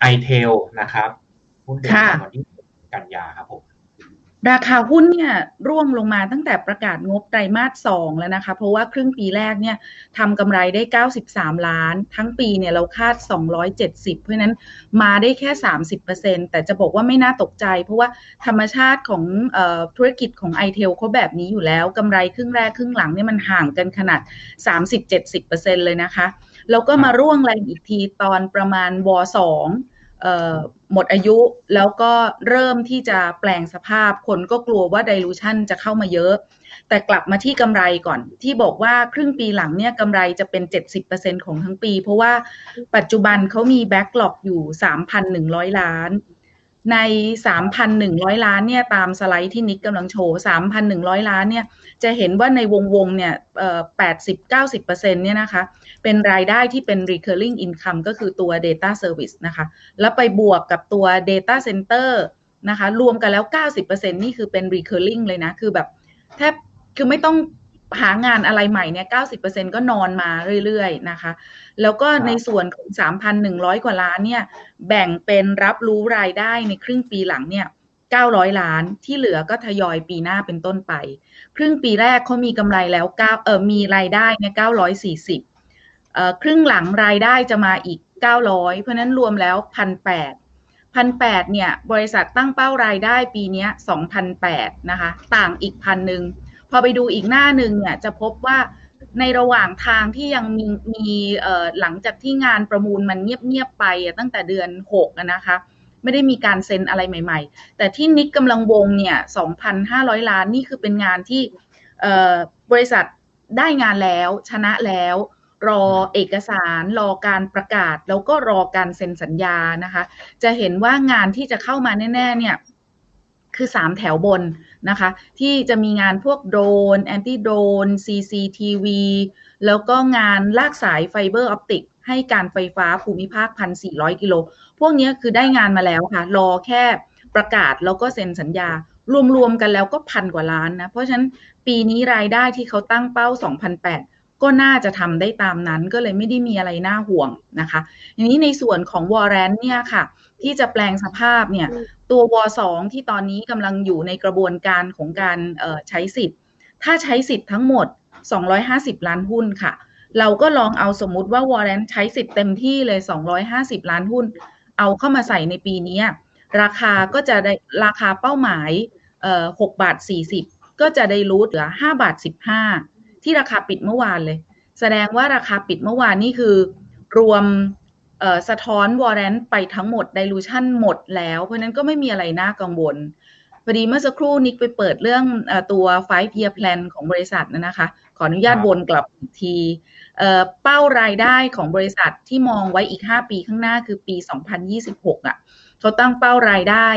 ไอเทลนะครับหุ้นเด่นค่ะวันที่กันยาครับผมราคาหุ้นเนี่ยร่วงลงมาตั้งแต่ประกาศงบไตรมาสสองแล้วนะคะ เพราะว่าครึ่งปีแรกเนี่ยทำกำไรได้ 93 ล้าน ทั้งปีเนี่ยเราคาด 270 เพราะฉะนั้นมาได้แค่ 30%แต่จะบอกว่าไม่น่าตกใจ เพราะว่าธรรมชาติของเออธุรกิจของ i t เทลเขาแบบนี้อยู่แล้วกำไรครึ่งแรกครึ่งหลังเนี่ยมันห่างกันขนาด 30-70%เลยนะคะแล้วก็มาร่วงแรงอีกทีตอนประมาณวสองเอ่อ หมดอายุแล้วก็เริ่มที่จะแปลงสภาพ คนก็กลัวว่า dilution จะเข้ามาเยอะ แต่กลับมาที่กำไรก่อน ที่บอกว่าครึ่งปีหลังเนี่ยกำไรจะเป็น 70%ของทั้งปี เพราะว่าปัจจุบันเขามีแบ็กหลอกอยู่ 3,100 ล้าน ใน 3,100 ล้านเนี่ยตามสไลด์ที่นิกกำลังโชว์ 3,100 ล้านเนี่ยจะเห็นว่าในวงวงๆเนี่ยเอ่อ80-90%เนี่ยนะคะเป็นรายได้ที่เป็น recurring income ก็คือตัว data service นะคะแล้วไปบวกกับตัว data center นะคะรวมกันแล้ว 90%นี่คือเป็น recurring เลยนะ คือแบบแทบคือไม่ต้อง หางานอะไรใหม่เนี่ย90%ก็นอนมาเรื่อยๆนะคะ แล้วก็ครับในส่วนของ3,100กว่าล้านเนี่ยแบ่งเป็นรับรู้รายได้ในครึ่งปีหลังเนี่ย900ล้านที่เหลือก็ทยอยปีหน้าเป็นต้นไป ครึ่งปีแรกเขามีกำไรแล้ว9เออมีรายได้เนี่ย940เอ่อครึ่งหลังรายได้จะมาอีก900เพราะฉะนั้นรวมแล้ว1,800 1,800เนี่ยบริษัทตั้งเป้ารายได้ปีเนี้ย2,800นะคะ ต่างอีกพันหนึ่ง พอไปดูอีกหน้าหนึ่งเนี่ยจะพบว่าในระหว่างทางที่ยังมีมีหลังจากที่งานประมูลมันเงียบๆไปตั้งแต่เดือน6นะคะ ไม่ได้มีการเซ็นอะไรใหม่ๆ แต่ที่นิกกำลังวงเนี่ย 2,500 ล้านนี่คือเป็นงานที่บริษัทได้งานแล้วชนะแล้ว รอเอกสารรอการประกาศ แล้วก็รอการเซ็นสัญญานะคะ จะเห็นว่างานที่จะเข้ามาแน่ๆเนี่ย คือสามแถวบนนะคะ ที่จะมีงานพวกโดรนแอนตี้โดรน CCTV แล้วก็งานลากสายไฟเบอร์ออปติกให้การไฟฟ้าภูมิภาค 1,400 กิโล พวกนี้คือได้งานมาแล้วค่ะ รอแค่ประกาศแล้วก็เซ็นสัญญา รวมๆกันแล้วก็พันกว่าล้านนะ เพราะฉะนั้นปีนี้รายได้ที่เขาตั้งเป้า 2,008 ก็น่าจะทำได้ตามนั้นก็เลยไม่ได้มีอะไรน่าห่วงนะคะ อย่างนี้ในส่วนของวอร์เรนเนี่ยค่ะ ที่จะแปลงสภาพเนี่ย ตัววสองที่ตอนนี้กำลังอยู่ในกระบวนการของการเอ่อใช้สิทธิ์ ถ้าใช้สิทธิ์ทั้งหมด 250 ล้านหุ้นค่ะ เราก็ลองเอาสมมุติว่าวอร์เรนใช้สิทธิ์เต็มที่เลย 250 ล้านหุ้น เอาเข้ามาใส่ในปีนี้ราคาก็จะได้ราคาเป้าหมายเอ่อ6บาท40ก็จะได้รูทเหลือ5บาท15 ที่ราคาปิดเมื่อวานเลย แสดงว่าราคาปิดเมื่อวานนี่คือ รวมเอ่อสะท้อนวอร์เรนไปทั้งหมด dilution หมดแล้ว เพราะฉะนั้นก็ไม่มีอะไรน่ากังวลพอดีเมื่อสักครู่นิกไปเปิดเรื่องเออตัว five year plan ของบริษัทนะนะคะ ขออนุญาตครับวนกลับอีกทีเอ่อเป้ารายได้ของบริษัทที่มองไว้อีก 5 ปีข้างหน้าคือปี 2026อะเขาตั้งเป้ารายได้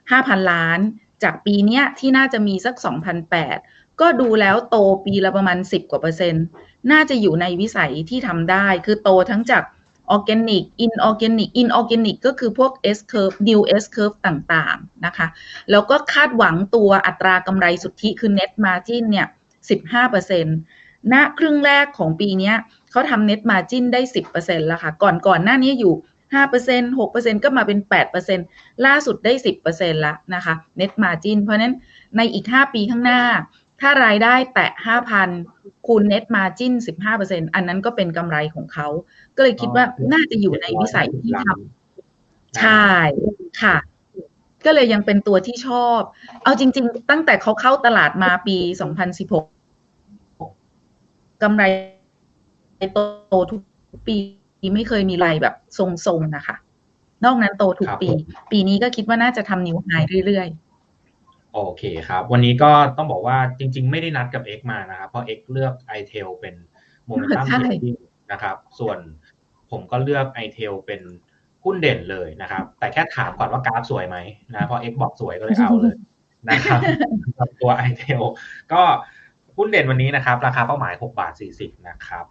5,000 ล้าน จากปีเนี้ยที่น่าจะมีสัก 2,008 ก็ดูแล้วโตปีละประมาณ 10 กว่าเปอร์เซ็นต์ น่าจะอยู่ในวิสัยที่ทำได้ คือโตทั้งจากออร์แกนิก อินออร์แกนิก อินออร์แกนิกก็คือพวก S curve new S curve ต่างๆ นะคะ แล้วก็คาดหวังตัวอัตรากำไรสุทธิคือ net margin เนี่ย 15%ณครึ่งแรกของปีนี้เขาทำ net margin ได้ 10%แล้วค่ะ ก่อนก่อนหน้านี้อยู่5% 6%ก็มาเป็น 8%ล่าสุดได้ 10%แล้วนะคะ net margin เพราะฉะนั้นในอีก 5 ปีข้างหน้า ถ้ารายได้แตะ5,000คูณ net margin 15%อันนั้นก็เป็นกำไรของเขา ก็เลยคิดว่าน่าจะอยู่ในวิสัยที่ทำใช่ค่ะ ก็เลยยังเป็นตัวที่ชอบ เอาจริง ๆ ตั้งแต่เขาเข้าตลาดมาปี2016กำไรโตทุกปีไม่เคยมีไรแบบทรงๆนะคะ นอกนั้นโตทุกครับปี ปีนี้ก็คิดว่าน่าจะทำนิวไฮเรื่อย โอเคครับ วันนี้ก็ต้องบอกว่าจริง ๆ ไม่ได้นัดกับ X มานะครับ เพราะ X เลือก i t e l เป็นโมเมนตัมใช่เทรดดิ้งนะครับ ส่วนผมก็เลือก i t e l เป็นหุ้นเด่นเลยนะครับ แต่แค่ถามก่อนว่ากราฟสวยไหมนะเพราะ X บอกสวยก็เลยเอาเลยนะครับสำหรับตัว i t e l ก็หุ้นเด่นวันนี้นะครับ ราคาเป้าหมาย 6 บาท 40 นะครับ